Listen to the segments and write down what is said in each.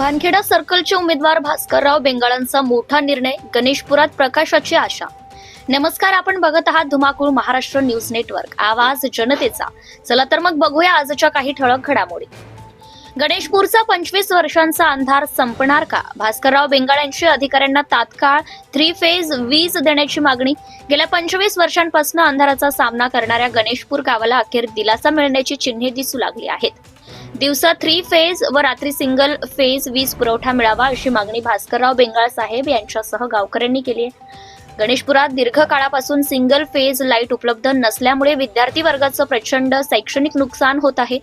भानखेडा सर्कलचे उमेदवार भास्करराव बेंगाळांचा मोठा निर्णय गणेशपुरात प्रकाशाची आशा. नमस्कार आपण बघत आहात धुमाकूळ महाराष्ट्र न्यूज नेटवर्क. आवाज जनतेचा. चला तर मग बघूया आजच्या काही ठळक घडामोडी. गणेशपूरचा पंचवीस वर्षांचा अंधार संपणार का? भास्करराव बेंगाळ यांची अधिकाऱ्यांना तात्काळ थ्री फेज वीज देण्याची मागणी. गेल्या पंचवीस वर्षांपासून अंधाराचा सामना करणाऱ्या गणेशपूर गावाला अखेर दिलासा मिळण्याची चिन्हे दिसू लागली आहेत. दिवसा थ्री फेज व रात्री सिंगल फेज वीज पुरवठा मिळावा अशी मागणी भास्करराव बेंगाळ साहेब यांच्यासह गावकऱ्यांनी केली आहे. गणेशपुरात दीर्घ काळापासून सिंगल फेज लाइट उपलब्ध नसल्यामुळे विद्यार्थी वर्गाचं प्रचंड शैक्षणिक नुकसान होत आहे.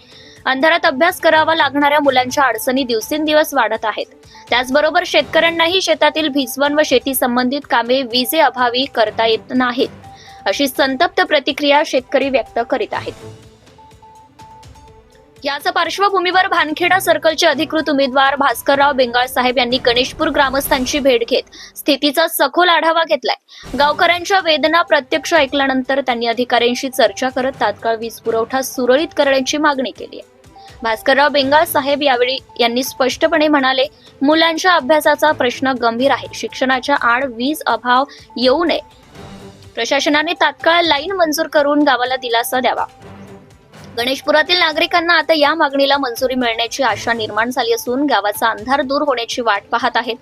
अंधारात अभ्यास करावा लागणाऱ्या मुलांच्या अडचणी दिवसेंदिवस वाढत आहेत. त्याचबरोबर शेतकऱ्यांनाही शेतातील भिजवण व शेती संबंधित कामे विजेअभावी करता येत नाहीत. अशी संतप्त प्रतिक्रिया शेतकरी व्यक्त करीत आहेत. याच पार्श्वभूमीवर भानखेडा सर्कलचे अधिकृत उमेदवार भास्करराव बेंगाळ साहेब यांनी गणेशपूर ग्रामस्थांची भेट घेत स्थितीचा सखोल आढावा घेतलाय. गावकऱ्यांच्या वेदना प्रत्यक्ष ऐकल्यानंतर त्यांनी अधिकाऱ्यांशी चर्चा करत तात्काळ वीज पुरवठा सुरळीत करण्याची मागणी केली आहे. भास्करराव बेंगाळ साहेब यावेळी यांनी स्पष्टपणे म्हणाले मुलांच्या अभ्यासाचा प्रश्न गंभीर आहे. शिक्षणाच्या आड वीज अभाव येऊ नये. प्रशासनाने तात्काळ लाईन मंजूर करून गावाला दिलासा द्यावा. गणेशपुरातील नागरिकांना आता या मागणीला मंजुरी मिळण्याची आशा निर्माण झाली असून गावाचा अंधार दूर होण्याची वाट पाहत आहेत.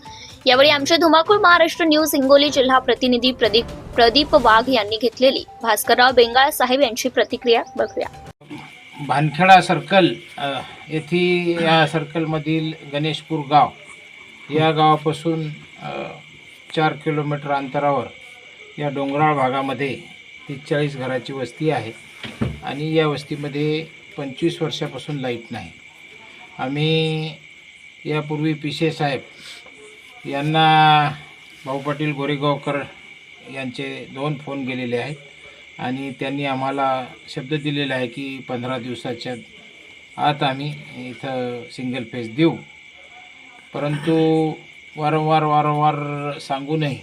यावेळी आमचे धुमाकूळ महाराष्ट्र न्यूज हिंगोली जिल्हा प्रतिनिधी प्रदीप प्रदीप वाघ यांनी घेतलेली. भास्करराव बेंगाळ साहेब यांची प्रतिक्रिया बघूया. भानखेडा सर्कल अ, येथे या सर्कलमधील गणेशपूर गाव या गावापासून चार किलोमीटर अंतरावर या डोंगराळ भागामध्ये ती चाळीस घराची वस्ती आहे. आणि या वस्तीमध्ये पंचवीस वर्षापासून लाइट नाही. आम्ही यापूर्वी पिशे साहेब यांना भाऊ पाटील गोरेगावकर यांचे दोन फोन गेलेले आहेत आणि त्यांनी आम्हाला शब्द दिलेला आहे की पंधरा दिवसाच्या आत आम्ही इथं सिंगल फेज देऊ. परंतु वारंवार वारंवार सांगूनही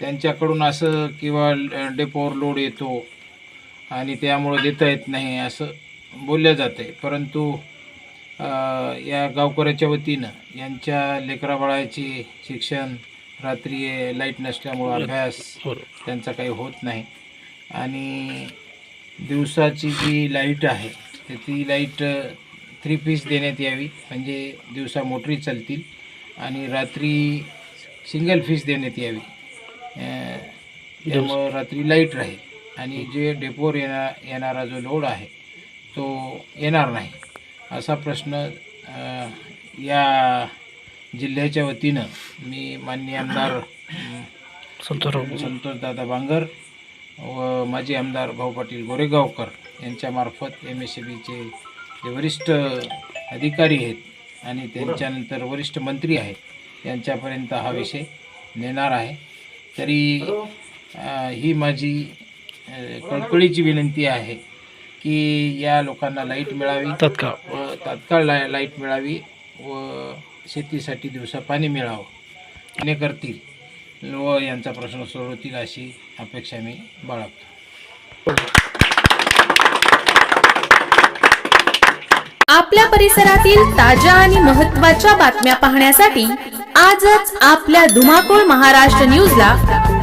त्यांच्याकडून असं किंवा डेपोवर लोड येतो आणि त्यामुळं देता येत नाही असं बोललं जातं आहे परंतु या गावकऱ्याच्या वतीनं यांच्या लेकराबाळाचे शिक्षण रात्री लाइट नसल्यामुळं अभ्यास त्यांचा काही होत नाही. आणि दिवसाची जी लाइट आहे तर ती लाइट थ्री पीस देण्यात यावी. म्हणजे दिवसा मोटरी चालतील आणि रात्री सिंगल फीस देण्यात यावी. त्यामुळं रात्री लाइट राहील. आणि जे डेपोवर येणार येणारा जो लोड आहे तो येणार नाही. असा प्रश्न या जिल्ह्याच्या वतीनं मी माननीय आमदार अं, संतोष दादा बांगर व माजी आमदार भाऊ पाटील गोरेगावकर यांच्यामार्फत एम एस सी बीचे जे वरिष्ठ अधिकारी आहेत आणि त्यांच्यानंतर वरिष्ठ मंत्री आहेत यांच्यापर्यंत हा विषय नेणार आहे. तरी अ, ही माझी कळकळीची विनंती आहे की या लोकांना लाइट मिळावी. तात्काळ. व तात्काळ ला लाइट मिळावी व शेतीसाठी दिवसा पाणी मिळावं. हे करतील व यांचा प्रश्न सोडवतील अशी अपेक्षा मी बाळगतो. आपल्या परिसरातील ताज्या आणि महत्त्वाच्या बातम्या पाहण्यासाठी आजच आपल्या धुमाकूळ महाराष्ट्र न्यूजला